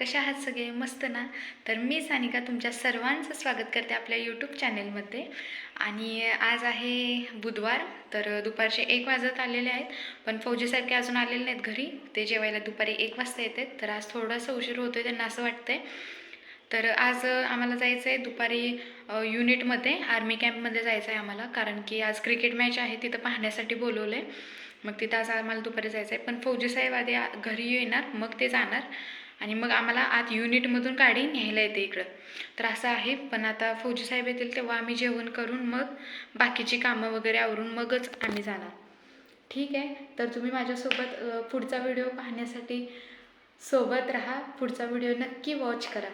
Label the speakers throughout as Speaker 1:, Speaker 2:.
Speaker 1: कशा आहात सगळे? मस्त ना? तर मी सानिका तुमच्या सर्वांचं स्वागत करते आपल्या यूट्यूब चॅनेलमध्ये आणि आज आहे बुधवार तर दुपारचे एक वाजत आलेले आहेत. पण फौजीसारखे अजून आलेले नाहीत घरी. ते जेवायला दुपारी एक वाजता येतात. तर आज थोडासा उशीर होतोय त्यांना असं वाटतंय. तर आज आम्हाला जायचं आहे दुपारी युनिटमध्ये आर्मी कॅम्पमध्ये जायचं आहे आम्हाला. कारण की आज क्रिकेट मॅच आहे तिथं पाहण्यासाठी बोलवलं आहे मग तिथं आज आम्हाला दुपारी जायचं आहे पण फौजी साहेब आधी घरी येणार. मग ते जाणार. आणि मग आम्हाला आत युनिटमधून गाडी न्यायला येते इकडं. तर असं आहे पण आता फौजी साहेब येतील तेव्हा आम्ही जेवण करून मग बाकीची कामं वगैरे आवरून मगच आम्ही जाणार. ठीक आहे? तर तुम्ही माझ्यासोबत पुढचा व्हिडिओ पाहण्यासाठी सोबत राहा. पुढचा व्हिडिओ नक्की वॉच करा.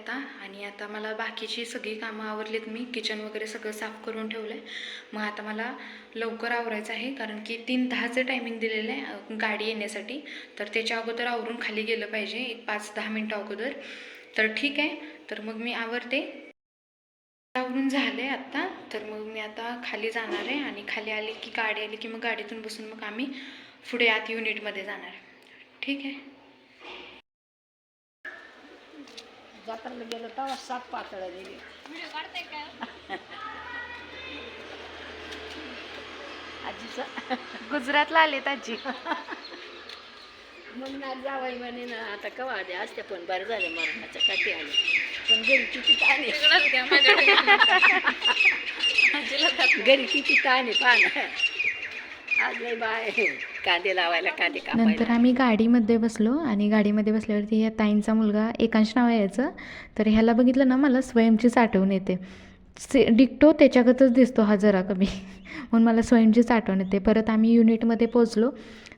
Speaker 1: आता आणि आता मला बाकीची सगळी कामं आवरलीत मी. किचन वगैरे सगळं साफ करून ठेवलं आहे मग आता मला लवकर आवरायचं आहे कारण की तीन दहाचं टायमिंग दिलेलं आहे गाडी येण्यासाठी. तर त्याच्या अगोदर आवरून खाली गेलं पाहिजे एक पाच दहा मिनटं अगोदर. तर ठीक आहे तर मग मी आवरते. आवरून झाले आत्ता तर मग मी आता खाली जाणार आहे आणि खाली आले की गाडी आली की मग गाडीतून बसून मग आम्ही पुढे आत युनिटमध्ये जाणार. ठीक आहे.
Speaker 2: जत्राला गेलो तेव्हा सात पातळ दिली आजीचं.
Speaker 1: गुजरातला आलेत आजी.
Speaker 2: मग ना जावाई म्हणे ना आता कवा आले? असते पण बरं झालं मरणाच्या काठी आले. पण घरी किती ताण आहे. घरी. किती ताण आहे पाहा आज लय बाय कांदे लावायला कांदे
Speaker 1: नंतर आम्ही गाडीमध्ये बसलो आणि गाडीमध्ये बसल्यावरती ह्या ताईंचा मुलगा एकांश नाव यायचं तर ह्याला बघितलं ना मला स्वयंचीच आठवण येते. से डिक्टो त्याच्यागतच दिसतो हा जरा कमी. म्हणून मला स्वयंचीच आठवण येते. परत आम्ही युनिटमध्ये पोचलो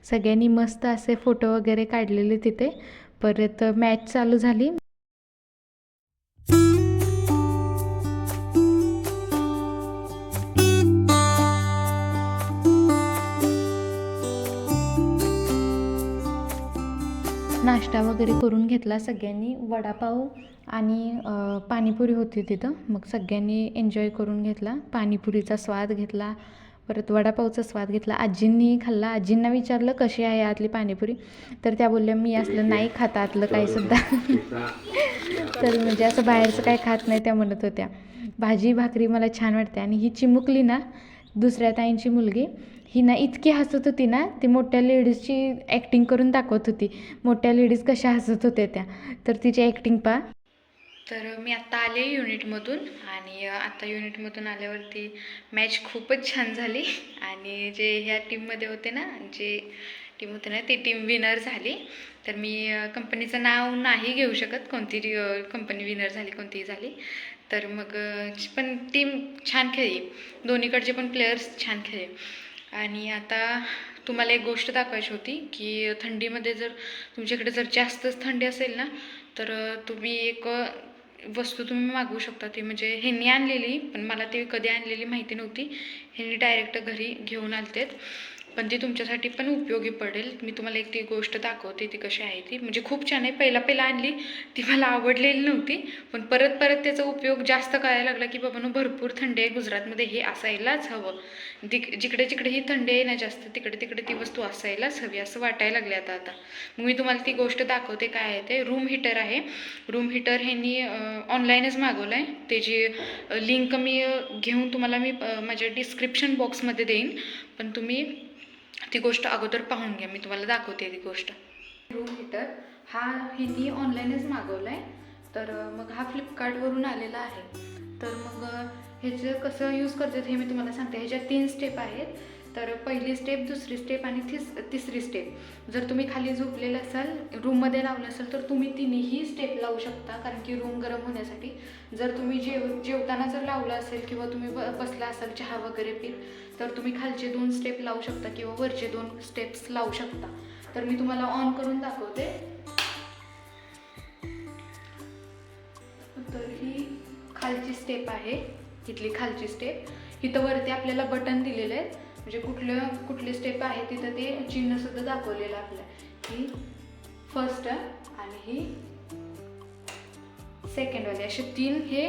Speaker 1: सगळ्यांनी मस्त असे फोटो वगैरे काढलेले तिथे. परत मॅच चालू झाली. वगैरे करून घेतला सगळ्यांनी वडापाव आणि पाणीपुरी होती तिथं. मग सगळ्यांनी एन्जॉय करून घेतला. पाणीपुरीचा स्वाद घेतला. परत वडापावचा स्वाद घेतला. आजींनी खाल्ला. आजींना विचारलं कशी आहे आतली पाणीपुरी? तर त्या बोलल्या मी असलं नाही खात आतलं काही सुद्धा. तर म्हणजे असं बाहेरचं काय खात नाही त्या म्हणत होत्या. भाजी भाकरी मला छान वाटते. आणि ही चिमुकली ना दुसऱ्या ताईंची मुलगी ही ना इतकी हसत होती ना ती मोठ्या लेडीजची ॲक्टिंग करून दाखवत होती. मोठ्या लेडीज कशा हसत होत्या त्या. तर तिची ॲक्टिंग पहा. तर मी आत्ता आले युनिटमधून आणि आत्ता युनिटमधून आल्यावरती मॅच खूपच छान झाली. आणि जे ह्या टीममध्ये होते ना जे टीम होते ना ती टीम विनर झाली. तर मी कंपनीचं नाव नाही घेऊ शकत. कोणती कंपनी विनर झाली कोणतीही झाली. तर मग पण टीम छान खेळली. दोन्हीकडचे पण प्लेयर्स छान खेळले. आणि आता तुम्हाला एक गोष्ट दाखवायची होती की थंडीमध्ये जर तुमच्याकडे जर जास्तच थंडी असेल ना तर तुम्ही एक वस्तू तुम्ही मागवू शकता. ती म्हणजे ह्यांनी आणलेली पण मला ती कधी आणलेली माहिती नव्हती. ह्यांनी डायरेक्ट घरी घेऊन आलतेत. पण ती तुमच्यासाठी पण उपयोगी पडेल. मी तुम्हाला एक ती गोष्ट दाखवते ती कशी आहे ती. म्हणजे खूप छान आहे. पहिला पहिला आणली ती मला आवडलेली नव्हती. पण परत परत त्याचा उपयोग जास्त करायला लागला की बाबांनो भरपूर थंडी आहे. गुजरातमध्ये हे असायलाच हवं. तिक जिकडे जिकडे ही थंडी आहे ना जास्त तिकडे तिकडे ती वस्तू असायलाच हवी असं वाटायला लागले आता आता. मग मी तुम्हाला ती गोष्ट दाखवते काय आहे ते. रूम हीटर आहे. रूम हीटर ह्यांनी ऑनलाईनच मागवलं आहे त्याची लिंक मी घेऊन तुम्हाला मी माझ्या डिस्क्रिप्शन बॉक्समध्ये देईन. पण तुम्ही ती गोष्ट अगोदर पाहून घ्या मी तुम्हाला दाखवते ती गोष्ट. रूम हीटर हा ह्यांनी ऑनलाईनच मागवला आहे तर मग हा फ्लिपकार्टवरून आलेला आहे. तर मग ह्याचं कसं यूज करतात हे मी तुम्हाला सांगते. ह्याच्या तीन स्टेप आहेत. तर पहिली स्टेप दुसरी स्टेप आणि तिस तिसरी स्टेप जर तुम्ही खाली झोपलेलं असाल रूममध्ये लावलं असेल तर तुम्ही तिन्ही स्टेप लावू शकता. कारण की रूम गरम होण्यासाठी जर तुम्ही जेव जेवताना जर लावलं असेल किंवा तुम्ही ब बसला असाल चहा वगैरे पीत तर तुम्ही खालचे दोन स्टेप लावू शकता किंवा वरचे दोन स्टेप्स लावू शकता. तर मी तुम्हाला ऑन करून दाखवते. तर ही खालची स्टेप आहे. इथली खालची स्टेप इथं वरती आपल्याला बटन दिलेलं आहे म्हणजे कुठलं कुठले स्टेप आहे तिथं ते चिन्हसुद्धा दाखवलेलं आपलं ही फर्स्ट आणि ही सेकंडवाली असे तीन हे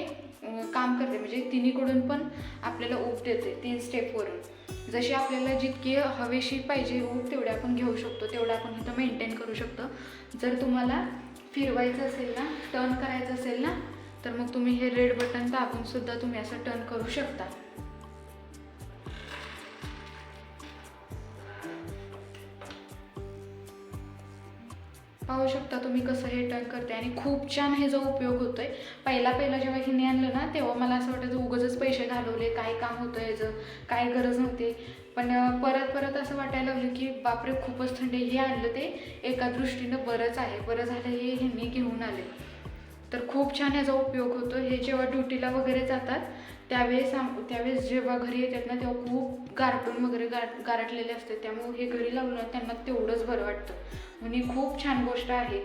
Speaker 1: काम करते. म्हणजे तिन्हीकडून पण आपल्याला ऊब देते तीन स्टेपवरून जशी आपल्याला जितकी हवेशी पाहिजे ऊब तेवढे आपण घेऊ शकतो. तेवढं आपण इथं मेंटेन करू शकतो. जर तुम्हाला फिरवायचं असेल ना टर्न करायचं असेल ना तर मग तुम्ही हे रेड बटन दाबूनसुद्धा तुम्ही असं टर्न करू शकता. पाहू शकता तुम्ही कसं हे टर्न करते. आणि खूप छान ह्याचा उपयोग होतो आहे पहिला पहिला जेव्हा हिने आणलं ना तेव्हा मला असं वाटायचं उगाचच पैसे घालवले काय काम होतं याचं काय गरज नव्हती. पण परत परत असं वाटायला लागलं की बापरे खूपच थंडी. हे आणलं ते एका दृष्टीनं बरंच आहे. बरं झालं हे ह्यांनी घेऊन आले. तर खूप छान ह्याचा उपयोग होतो. हे जेव्हा ड्युटीला वगैरे जातात त्यावेळेस आम त्यावेळेस जेव्हा घरी येतात ना तेव्हा खूप गारटून वगैरे गार गारटलेले असते त्यामुळे हे घरी लावलं त्यांना तेवढंच बरं वाटतं. म्हणजे खूप छान गोष्ट आहे.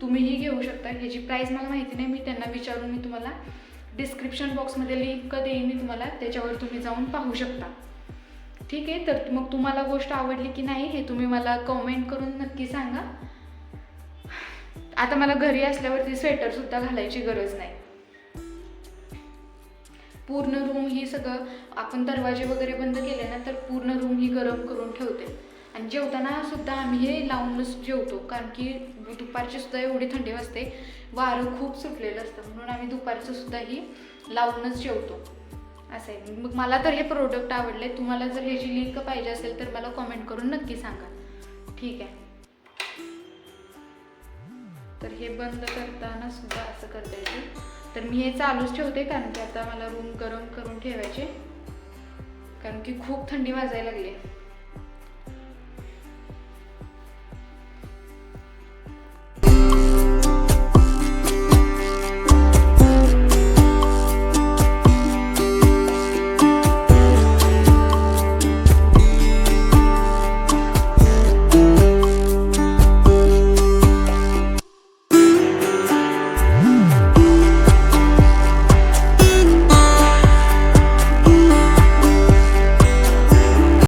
Speaker 1: तुम्हीही घेऊ शकता. ह्याची प्राईस मला माहिती नाही. मी त्यांना विचारून मी तुम्हाला डिस्क्रिप्शन बॉक्समध्ये लिंक देईन. मी तुम्हाला त्याच्यावर तुम्ही जाऊन पाहू शकता. ठीक आहे? तर मग तुम्हाला गोष्ट आवडली की नाही हे तुम्ही मला कमेंट करून नक्की सांगा. आता मला घरी असल्यावरती स्वेटरसुद्धा घालायची गरज नाही. पूर्ण रूम ही सगळं आपण दरवाजे वगैरे बंद केले ना तर पूर्ण रूम ही गरम करून ठेवते. आणि जेवताना सुद्धा आम्ही हे लावूनच जेवतो कारण की दुपारची सुद्धा एवढी थंडी वाजते वारं खूप सुटलेलं असतं म्हणून आम्ही दुपारचं सुद्धा ही लावूनच जेवतो. असं आहे. मग मला तर हे प्रोडक्ट आवडले. तुम्हाला जर ह्याची लिंक पाहिजे असेल तर मला कमेंट करून नक्की सांगा. ठीक आहे. तर हे बंद करताना सुद्धा असं करता येईल तर मी हे चालूच ठेवते कारण की आता मला रूम गरम करून ठेवायचे. कारण की खूप थंडी वाजायला लागली. आहे